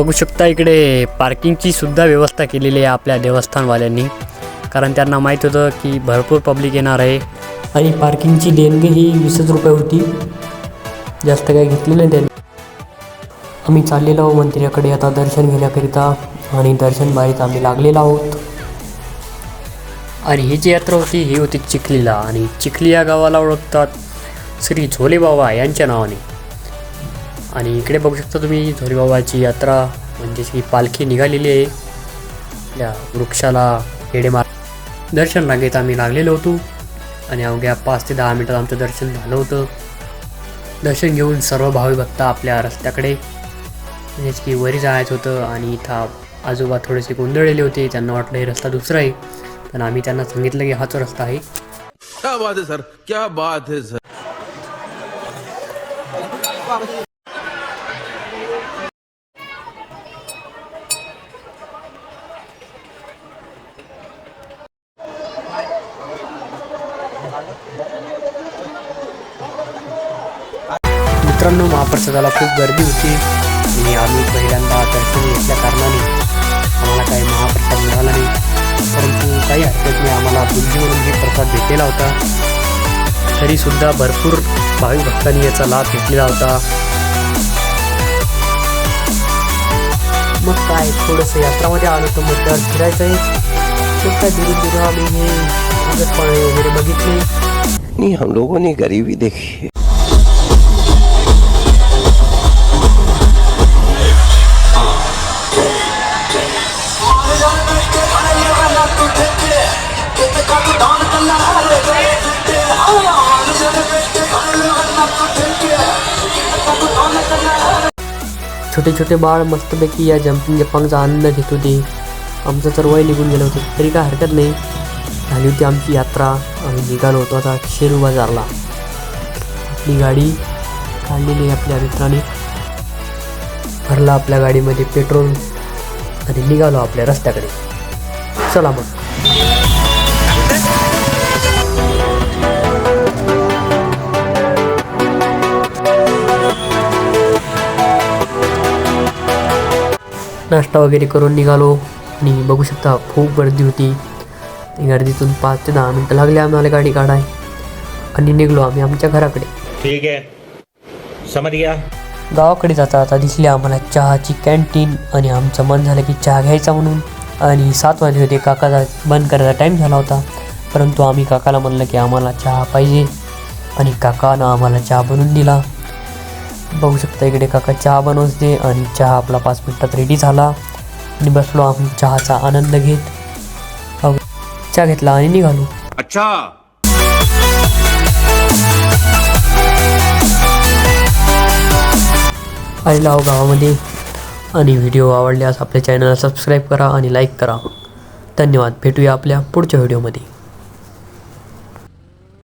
बघू शकता इकडे पार्किंगची सुद्धा व्यवस्था केलेली आहे आपल्या देवस्थानवाल्यांनी. कारण त्यांना माहीत होतं की भरपूर पब्लिक येणार आहे. आणि पार्किंगची देणगी ही वीसच रुपये होती. जास्त काही घेतली नाही त्यांनी. आम्ही चाललेलो आहोत मंदिराकडे. आता दर्शन घेण्याकरिता आणि दर्शन बाहेर आम्ही लागलेलो आहोत. आणि ही जी यात्रा होती ही होती चिखलीला. आणि चिखली या गावाला ओळखतात श्री झोलेबाबा यांच्या नावाने. आणि इकडे बघू शकता तुम्ही झोरीबाबाची यात्रा. म्हणजेच की पालखी निघालेली आहे. या वृक्षाला हेडे मार दर्शन लागेत आम्ही लागलेलो होतो. आणि अवघ्या पाच ते दहा मिनटात आमचं दर्शन झालं होतं. दर्शन घेऊन सर्व भावी भक्त आपल्या रस्त्याकडे म्हणजेच की वरी जायचं होतं आणि इथं आजोबा थोडेसे गोंधळलेले होते. त्यांना वाटलं हे रस्ता दुसरा आहे. पण आम्ही त्यांना सांगितलं की हाच रस्ता आहे. क्या बात है सर. क्या बात है सर. मित्रांनो महाप्रसादाला खूप गर्दी होती. आणि आम्ही पहिल्यांदा दर्शन घेतल्या कारणाने आम्हाला काही महाप्रसाद मिळाला नाही. परंतु काही हरकत नाही आम्हाला बुंदी हे प्रसाद भेटलेला होता. तरीसुद्धा भरपूर भाविक भक्तांनी याचा लाभ घेतलेला होता. मग काय थोडंसं यात्रामध्ये आलो तर मग तर फिरायचं आहे. मग काय आम्ही हे वगैरे बघितले. नहीं हम लोगों ने गरीबी देखी. है छोटे छोटे बाळ मस्तपैकी या जम्पिंग जपांगचा आनंद घेत होते. आमचं तर वय निघून गेलं होतं. तरी काय हरकत नाही. झाली होती आमची यात्रा. आम्ही निघालो होतो आता शेरू बाजारला. आपली गाडी काढलेली आपल्या मित्राने. भरला आपल्या गाडीमध्ये पेट्रोल. आणि निघालो आपल्या रस्त्याकडे. चला मग. नाश्ता वगैरे करून निघालो आणि बघू शकता खूप गर्दी होती. ती गर्दीतून पाच ते दहा मिनटं लागले आम्हाला गाडी काढाय आणि निघलो आम्ही आमच्या घराकडे. ठीक है समझ गया गावाकडे जाता आता दिसली आम्हाला चहाची कॅन्टीन आणि आमचं मन झालं की चहा घ्यायचा म्हणून. आणि सात वाजले होते काकाचा बंद करायचा टाईम झाला होता. परंतु आम्ही काकाला म्हणलं की आम्हाला चहा पाहिजे. आणि काकानं आम्हाला चहा बनवून दिला. बघू शकता इकडे काका चहा बनवते आणि चहा आपला पाच मिनटात रेडी झाला. आणि बसलो आम्ही चहाचा आनंद घेत. चहा घेतला आणि निघालो. अच्छा. आलेला आहो गावामध्ये. आणि व्हिडिओ आवडल्यास आपल्या चॅनलला सबस्क्राईब करा आणि लाईक करा. धन्यवाद. भेटूया आपल्या पुढच्या व्हिडिओमध्ये